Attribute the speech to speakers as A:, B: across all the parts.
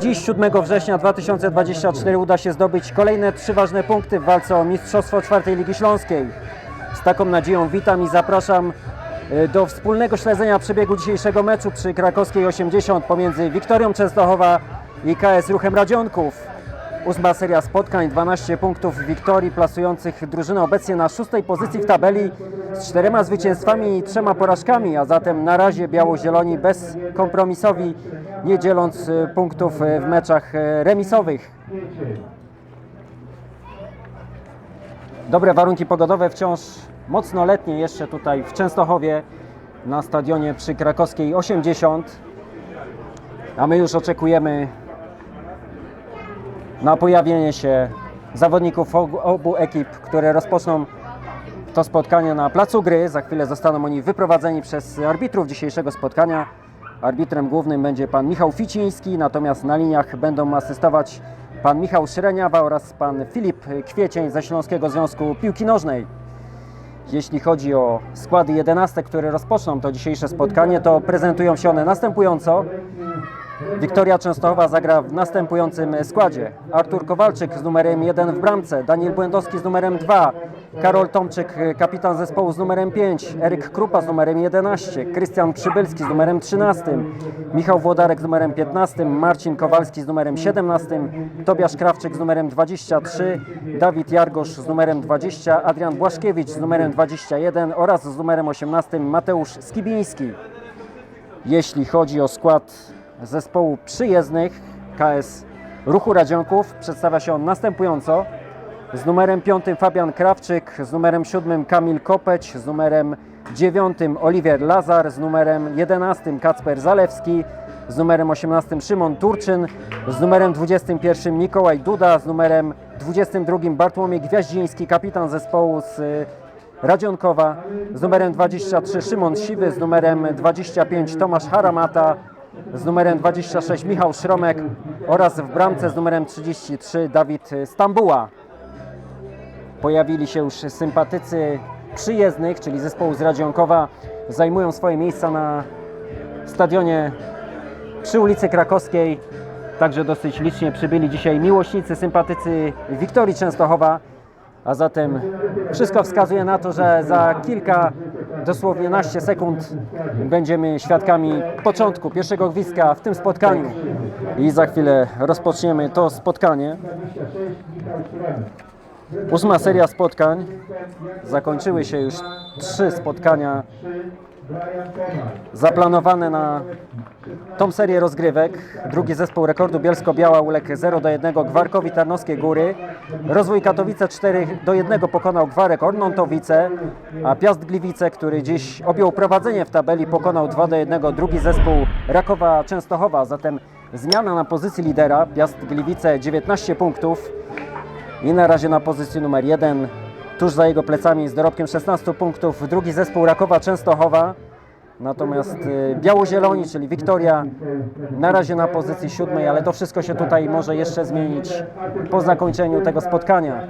A: Dziś 7 września 2024 uda się zdobyć kolejne trzy ważne punkty w walce o Mistrzostwo czwartej Ligi Śląskiej. Z taką nadzieją witam i zapraszam e, do wspólnego śledzenia przebiegu dzisiejszego meczu przy Krakowskiej 80 pomiędzy Wiktorią Częstochowa i KS Ruchem Radzionków. Ósma seria spotkań, 12 punktów Wiktorii, plasujących drużynę obecnie na szóstej pozycji w tabeli z czterema zwycięstwami i trzema porażkami, a zatem na razie biało-zieloni bez kompromisowi, nie dzieląc e, punktów e, w meczach e, remisowych. Dobre warunki pogodowe, wciąż mocno letnie jeszcze tutaj w Częstochowie na stadionie przy Krakowskiej 80. A my już oczekujemy na pojawienie się zawodników obu- ekip, które rozpoczną to spotkanie na placu gry. Za chwilę zostaną oni wyprowadzeni przez arbitrów dzisiejszego spotkania. Arbitrem głównym będzie pan Michał Ficiński, natomiast na liniach będą asystować pan Michał Szreniawa oraz pan Filip Kwiecień ze Śląskiego Związku Piłki Nożnej. Jeśli chodzi o składy 11, które rozpoczną to dzisiejsze spotkanie, to prezentują się one następująco. Wiktoria Częstochowa zagra w następującym składzie. Artur Kowalczyk z numerem 1 w bramce, Daniel Błędowski z numerem 2, Karol Tomczyk, kapitan zespołu z numerem 5, Eryk Krupa z numerem 11, Krystian Przybylski z numerem 13, Michał Włodarek z numerem 15, Marcin Kowalski z numerem 17, Tobiasz Krawczyk z numerem 23, Dawid Jargosz z numerem 20, Adrian Błaszkiewicz z numerem 21 oraz z numerem 18 Mateusz Skibiński. Jeśli chodzi o skład zespołu przyjezdnych KS Ruchu Radzionków, przedstawia się on następująco. Z numerem 5 Fabian Krawczyk, z numerem 7 Kamil Kopeć, z numerem 9 Oliwier Lazar, z numerem 11 Kacper Zalewski, z numerem 18 Szymon Turczyn, z numerem 21 Mikołaj Duda, z numerem 22 Bartłomiej Gwiaździński, kapitan zespołu z y, Radzionkowa, z numerem 23 Szymon Siwy, z numerem 25 Tomasz Haramata, z numerem 26 Michał Szromek oraz w bramce z numerem 33 Dawid Stambuła. Pojawili się już sympatycy przyjezdnych, czyli zespołu z Radzionkowa, zajmują swoje miejsca na stadionie przy ulicy Krakowskiej. Także dosyć licznie przybyli dzisiaj miłośnicy, sympatycy Wiktorii Częstochowa. A zatem wszystko wskazuje na to, że za kilka, dosłownie naście sekund będziemy świadkami początku pierwszego gwizdka w tym spotkaniu. I za chwilę rozpoczniemy to spotkanie. Ósma seria spotkań. Zakończyły się już trzy spotkania zaplanowane na tą serię rozgrywek. Drugi zespół rekordu Bielsko-Biała uległ 0 do 1 Gwarkowi Tarnowskie Góry. Rozwój Katowice 4 do 1 pokonał Gwarek Ornontowice, a Piast Gliwice, który dziś objął prowadzenie w tabeli, pokonał 2 do 1 drugi zespół Rakowa Częstochowa. Zatem zmiana na pozycji lidera. Piast Gliwice 19 punktów i na razie na pozycji numer 1. Tuż za jego plecami z dorobkiem 16 punktów drugi zespół Rakowa Częstochowa. Natomiast y, biało-zieloni, czyli Wiktoria, na razie na pozycji siódmej, ale to wszystko się tutaj może jeszcze zmienić po zakończeniu tego spotkania.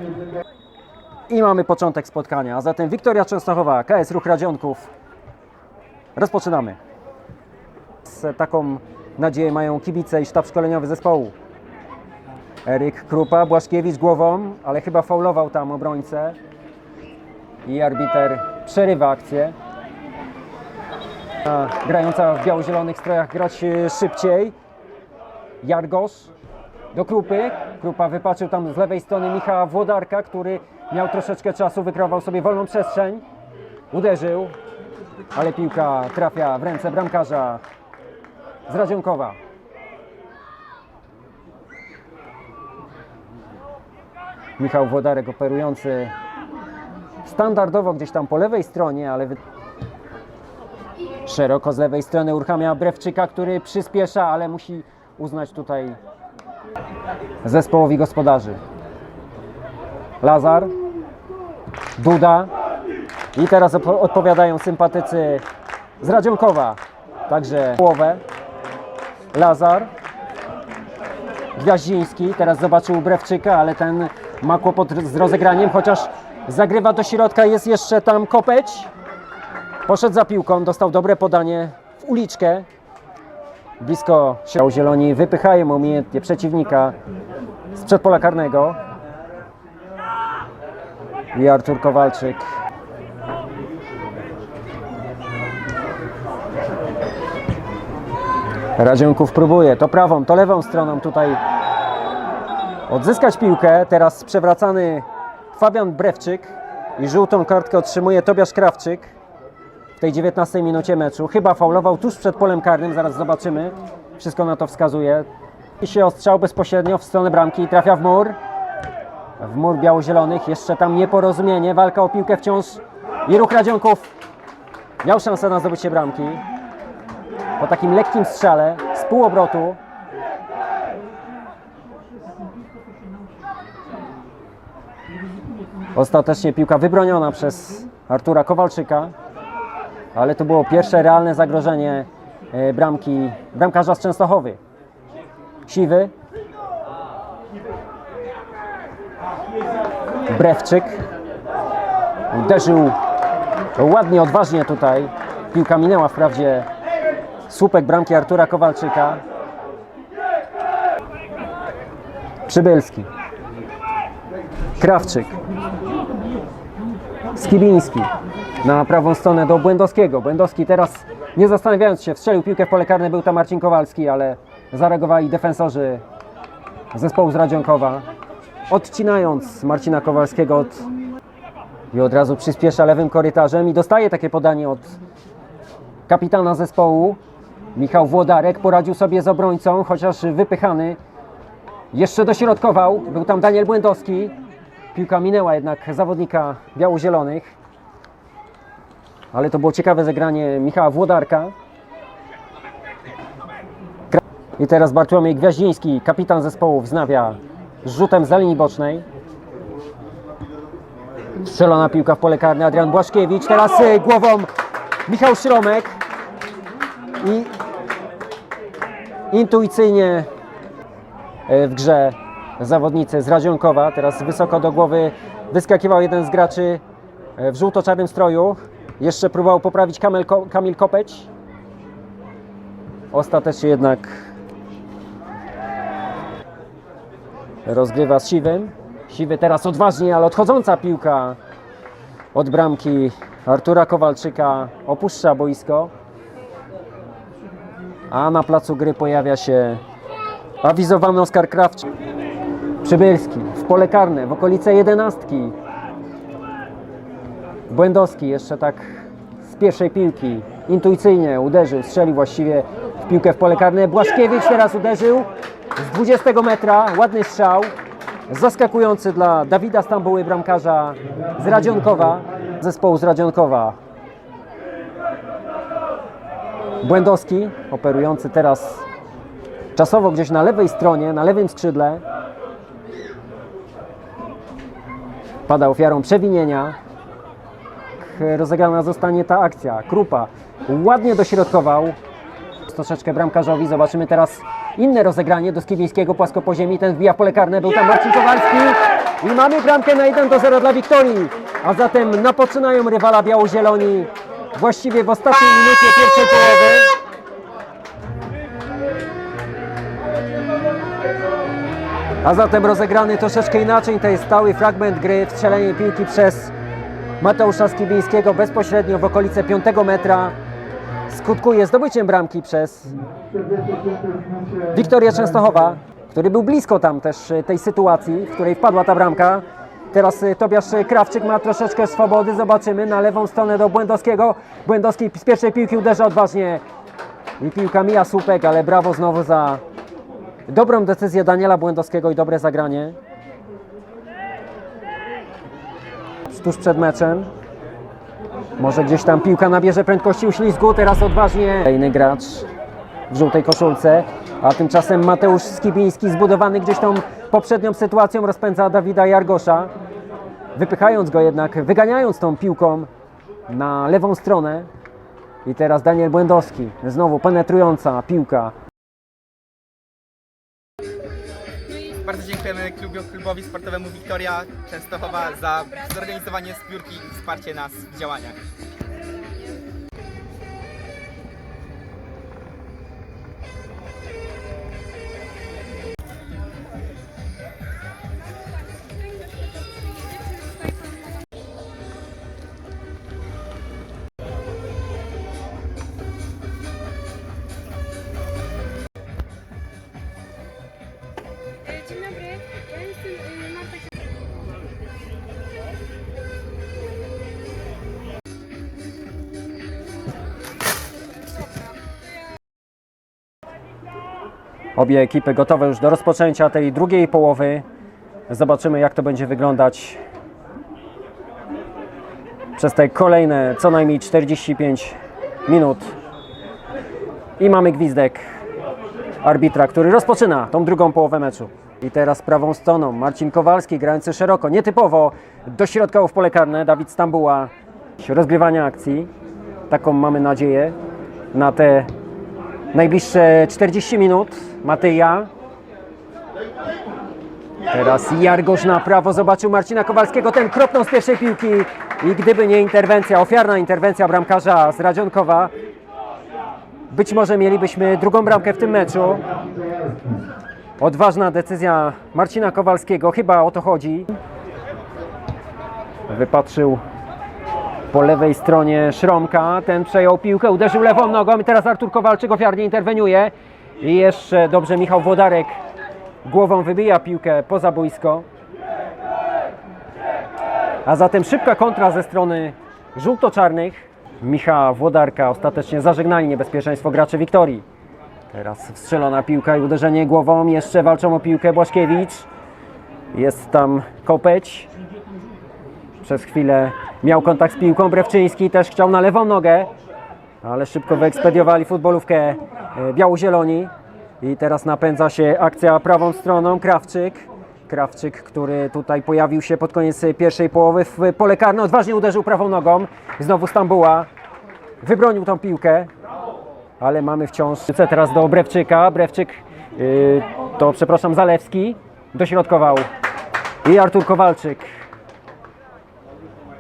A: I mamy początek spotkania, a zatem Wiktoria Częstochowa, KS Ruch Radzionków. Rozpoczynamy. Z taką nadzieję mają kibice i sztab szkoleniowy zespołu. Eryk Krupa, Błaszkiewicz głową, ale chyba faulował tam obrońcę. I arbiter przerywa akcję. A, grająca w biało-zielonych strojach grać e, szybciej. Jargosz do Krupy. Krupa wypaczył tam z lewej strony Michała Włodarka, który miał troszeczkę czasu, wykrował sobie wolną przestrzeń. Uderzył, ale piłka trafia w ręce bramkarza z. Michał Włodarek operujący standardowo gdzieś tam po lewej stronie, ale szeroko z lewej strony uruchamia Brewczyka, który przyspiesza, ale musi uznać tutaj zespołowi gospodarzy. Lazar, Duda i teraz odpowiadają sympatycy z Radzionkowa. Także połowę. Lazar, Gwiaździński teraz zobaczył Brewczyka, ale ten ma kłopot z rozegraniem, chociaż zagrywa do środka, jest jeszcze tam Kopeć. Poszedł za piłką, dostał dobre podanie w uliczkę. Blisko się zieloni wypychają umiejętnie przeciwnika z przedpola karnego. I Artur Kowalczyk. Radzionków próbuje to prawą, to lewą stroną tutaj odzyskać piłkę. Teraz przewracany Fabian Brewczyk i żółtą kartkę otrzymuje Tobiasz Krawczyk w tej 19 minucie meczu. Chyba faulował tuż przed polem karnym, zaraz zobaczymy. Wszystko na to wskazuje. I się ostrzał bezpośrednio w stronę bramki, trafia w mur. W mur biało-zielonych, jeszcze tam nieporozumienie, walka o piłkę wciąż i ruch Radzionków miał szansę na zdobycie bramki. Po takim lekkim strzale z półobrotu Ostatecznie piłka wybroniona przez Artura Kowalczyka, ale to było pierwsze realne zagrożenie e, bramki bramkarza z Częstochowy. Siwy. Brewczyk. Uderzył ładnie, odważnie tutaj. Piłka minęła wprawdzie słupek bramki Artura Kowalczyka. Przybylski. Krawczyk. Skibiński na prawą stronę do Błędowskiego. Błędowski teraz, nie zastanawiając się, wstrzelił piłkę w pole karne. Był tam Marcin Kowalski, ale zareagowali defensorzy zespołu z Radzionkowa. Odcinając Marcina Kowalskiego od... i od razu przyspiesza lewym korytarzem i dostaje takie podanie od kapitana zespołu. Michał Włodarek poradził sobie z obrońcą, chociaż wypychany. Jeszcze dośrodkował, był tam Daniel Błędowski. Piłka minęła jednak zawodnika biało-zielonych. Ale to było ciekawe zagranie Michała Włodarka. I teraz Bartłomiej Gwiaździński, kapitan zespołu, wznawia z rzutem za linii bocznej. Strzelona piłka w pole karne, Adrian Błaszkiewicz. Teraz y, głową Michał Szromek. I intuicyjnie e, w grze zawodnicy z Radzionkowa. Teraz wysoko do głowy wyskakiwał jeden z graczy e, w żółto-czarnym stroju. Jeszcze próbował poprawić Kamil, Ko- Kamil Kopeć. Ostatecznie jednak rozgrywa z Siwym. Siwy teraz odważnie, ale odchodząca piłka od bramki Artura Kowalczyka opuszcza boisko. A na placu gry pojawia się awizowany Oskar Krawczyk. Przybylski w pole karne, w okolice jedenastki. Błędowski jeszcze tak z pierwszej piłki intuicyjnie uderzył, strzelił właściwie w piłkę w pole karne. Błaszkiewicz teraz uderzył z 20 metra, ładny strzał. Zaskakujący dla Dawida Stambuły, bramkarza z Radzionkowa, zespołu z Radzionkowa. Błędowski, operujący teraz czasowo gdzieś na lewej stronie, na lewym skrzydle. Pada ofiarą przewinienia. Rozegrana zostanie ta akcja. Krupa ładnie dośrodkował. Troszeczkę bramkarzowi. Zobaczymy teraz inne rozegranie do Skibińskiego płaskopoziemi. Ten wbija pole karne. Był tam Marcin Kowalski. I mamy bramkę na 1 do 0 dla Wiktorii. A zatem napoczynają rywala biało-zieloni właściwie w ostatniej minucie pierwszej połowy. A zatem rozegrany troszeczkę inaczej, jest stały fragment gry, wstrzelenie piłki przez Mateusza Skibińskiego bezpośrednio w okolice 5 metra. Skutkuje zdobyciem bramki przez Wiktorię Częstochowa, który był blisko tam też e, tej sytuacji, w której wpadła ta bramka. Teraz e, Tobiasz Krawczyk ma troszeczkę swobody, zobaczymy na lewą stronę do Błędowskiego. Błędowski z pierwszej piłki uderza odważnie i piłka mija słupek, ale brawo znowu za Dobrą decyzję Daniela Błędowskiego i dobre zagranie. Tuż przed meczem. Może gdzieś tam piłka nabierze prędkości uślizgu. Teraz odważnie. Kolejny gracz w żółtej koszulce. A tymczasem Mateusz Skibiński, zbudowany gdzieś tą poprzednią sytuacją, rozpędza Dawida Jargosza. Wypychając go jednak, wyganiając tą piłką na lewą stronę. I teraz Daniel Błędowski. Znowu penetrująca piłka
B: dziękujemy klubowi sportowemu Wiktoria Częstochowa za zorganizowanie zbiórki i wsparcie nas w działaniach.
A: Obie ekipy gotowe już do rozpoczęcia tej drugiej połowy. Zobaczymy, jak to będzie wyglądać przez te kolejne co najmniej 45 minut. I mamy gwizdek arbitra, który rozpoczyna tą drugą połowę meczu. I teraz prawą stroną Marcin Kowalski, grający szeroko, nietypowo, dośrodkowo w pole karne, Dawid Stambuła. Rozgrywania akcji, taką mamy nadzieję, na te najbliższe 40 minut. Matyja. Teraz Jargosz na prawo zobaczył Marcina Kowalskiego, ten kropnął z pierwszej piłki i gdyby nie interwencja, ofiarna interwencja bramkarza z Radzionkowa, być może mielibyśmy drugą bramkę w tym meczu. Odważna decyzja Marcina Kowalskiego, chyba o to chodzi. Wypatrzył po lewej stronie Szromka, ten przejął piłkę, uderzył lewą nogą i teraz Artur Kowalczyk ofiarnie interweniuje. I jeszcze dobrze Michał Włodarek głową wybija piłkę poza boisko. A zatem szybka kontra ze strony żółto-czarnych. Michała Włodarka ostatecznie zażegnali niebezpieczeństwo graczy Wiktorii. Teraz wstrzelona piłka i uderzenie głową. Jeszcze walczą o piłkę Błaszkiewicz. Jest tam Kopeć. Przez chwilę miał kontakt z piłką. Brewczyński też chciał na lewą nogę, ale szybko wyekspediowali futbolówkę e, biało-zieloni. I teraz napędza się akcja prawą stroną. Krawczyk. Krawczyk, który tutaj pojawił się pod koniec pierwszej połowy w pole karne. Odważnie uderzył prawą nogą. Znowu Stambuła. Wybronił tą piłkę ale mamy wciąż teraz do Brewczyka. Brewczyk yy, to przepraszam Zalewski dośrodkował i Artur Kowalczyk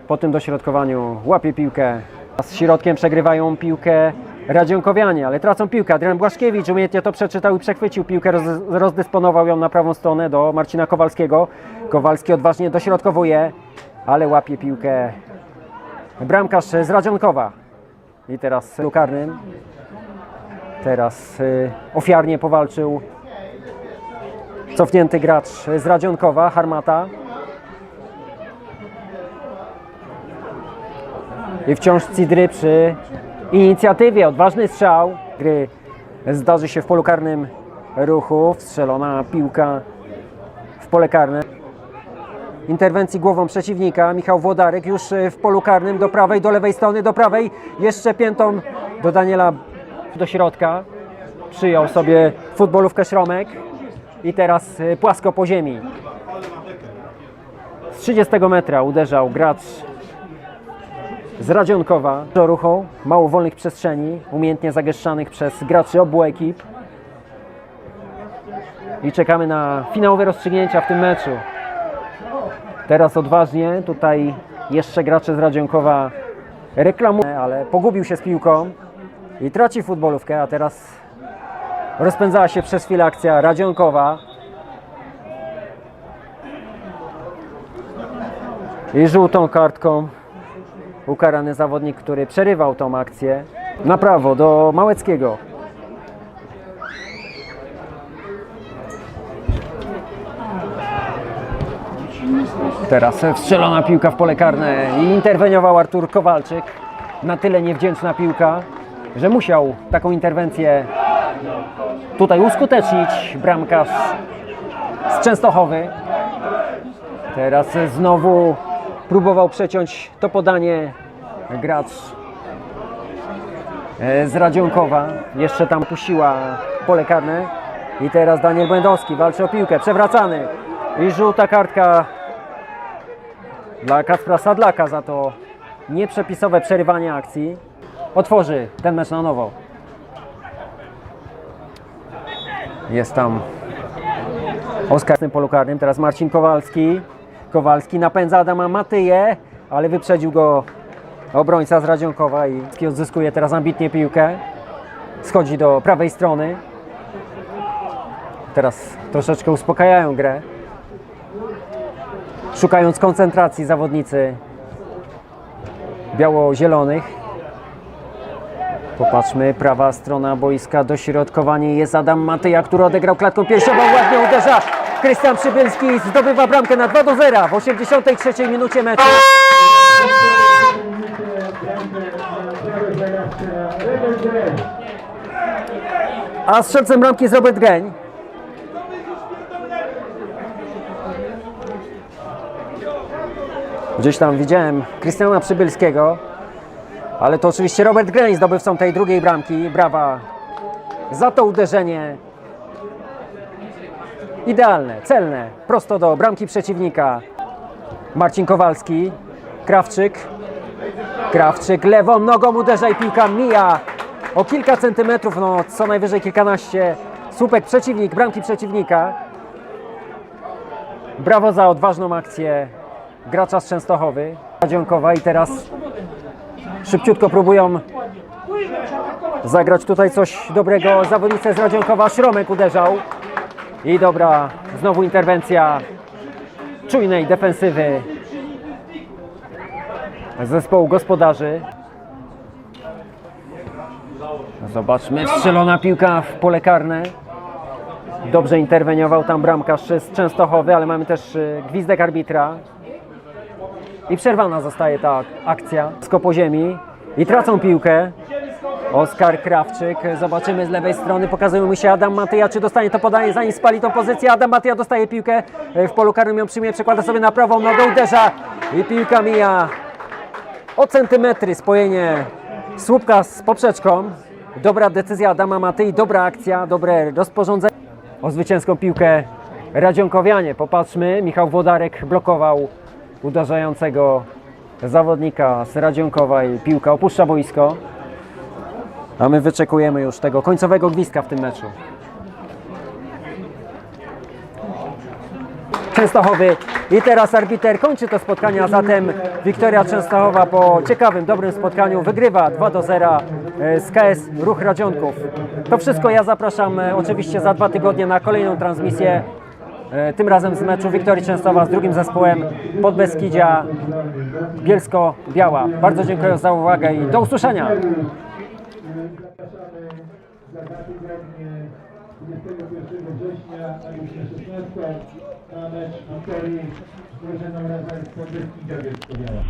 A: po tym dośrodkowaniu łapie piłkę. Z środkiem przegrywają piłkę Radzionkowianie, ale tracą piłkę. Adrian Błaszkiewicz umiejętnie to przeczytał i przechwycił piłkę, roz, rozdysponował ją na prawą stronę do Marcina Kowalskiego. Kowalski odważnie dośrodkowuje, ale łapie piłkę bramkarz z Radzionkowa. I teraz w Teraz y, ofiarnie powalczył cofnięty gracz z Radzionkowa, Harmata. I wciąż Cidry przy inicjatywie, odważny strzał. Gry zdarzy się w polu karnym ruchu, wstrzelona piłka w pole karne. Interwencji głową przeciwnika, Michał Włodarek już w polu karnym do prawej, do lewej strony, do prawej, jeszcze piętą do Daniela do środka. Przyjął sobie futbolówkę Śromek i teraz y, płasko po ziemi. Z 30 metra uderzał gracz z Radzionkowa ruchu. Mało wolnych przestrzeni, umiejętnie zagęszczanych przez graczy obu ekip. I czekamy na finałowe rozstrzygnięcia w tym meczu. Teraz odważnie tutaj jeszcze gracze z Radzionkowa reklamują, ale pogubił się z piłką i traci futbolówkę, a teraz rozpędzała się przez chwilę akcja Radzionkowa. I żółtą kartką ukarany zawodnik, który przerywał tą akcję na prawo do Małeckiego. Teraz wstrzelona piłka w pole karne i interweniował Artur Kowalczyk. Na tyle niewdzięczna piłka, że musiał taką interwencję tutaj uskutecznić bramkarz z Częstochowy. Teraz znowu próbował przeciąć to podanie gracz e, z Radzionkowa. Jeszcze tam puściła pole karne. I teraz Daniel Błędowski walczy o piłkę, przewracany. I żółta kartka dla Kacpra Sadlaka za to nieprzepisowe przerywanie akcji. Otworzy ten mecz na nowo. Jest tam Oskar w tym polu karnym. Teraz Marcin Kowalski. Kowalski napędza Adama Matyję, ale wyprzedził go obrońca z Radzionkowa i odzyskuje teraz ambitnie piłkę. Schodzi do prawej strony. Teraz troszeczkę uspokajają grę. Szukając koncentracji zawodnicy biało-zielonych. Popatrzmy, prawa strona boiska, dośrodkowanie jest Adam Matyja, który odegrał klatką piersiową, ładnie uderza. Krystian Przybylski zdobywa bramkę na 2 do 0 w 83 minucie meczu. A strzelcem bramki jest Robert Geń. Gdzieś tam widziałem Krystiana Przybylskiego, ale to oczywiście Robert Greń zdobywcą tej drugiej bramki. Brawa za to uderzenie. Idealne, celne, prosto do bramki przeciwnika. Marcin Kowalski, Krawczyk, Krawczyk lewą nogą uderza i piłka mija o kilka centymetrów, no co najwyżej kilkanaście. Słupek przeciwnik, bramki przeciwnika. Brawo za odważną akcję gracza z Częstochowy. Radzionkowa i teraz szybciutko próbują zagrać tutaj coś dobrego. Zawodnicy z Radzionkowa, Śromek uderzał. I dobra, znowu interwencja czujnej defensywy zespołu gospodarzy. Zobaczmy, strzelona piłka w pole karne. Dobrze interweniował tam bramkarz z Częstochowy, ale mamy też y, gwizdek arbitra. I przerwana zostaje ta akcja. Skop po ziemi i tracą piłkę. Oskar Krawczyk, zobaczymy z lewej strony, pokazuje mu się Adam Matyja, czy dostanie to podanie, zanim spali tą pozycję. Adam Matyja dostaje piłkę y, w polu karnym, ją przyjmie, przekłada sobie na prawą nogę, uderza i piłka mija o centymetry spojenie słupka z poprzeczką. Dobra decyzja Adama Matyi, dobra akcja, dobre rozporządzenie. O zwycięską piłkę Radzionkowianie. Popatrzmy, Michał Włodarek blokował uderzającego zawodnika z Radzionkowa i piłka opuszcza boisko. A my wyczekujemy już tego końcowego gwizdka w tym meczu. Częstochowy i teraz arbiter kończy to spotkanie, a zatem Wiktoria Częstochowa po ciekawym, dobrym spotkaniu wygrywa 2 do 0 e, z KS Ruch Radzionków. To wszystko ja zapraszam e, oczywiście za dwa tygodnie na kolejną transmisję, tym razem z meczu Wiktorii Częstochowa z drugim zespołem Podbeskidzia Bielsko-Biała. Bardzo dziękuję za uwagę i do usłyszenia.
C: za dwa tygodnie 21 września na godzinę 16 na mecz z drużyną razem z Podbeskidzia Bielsko-Biała.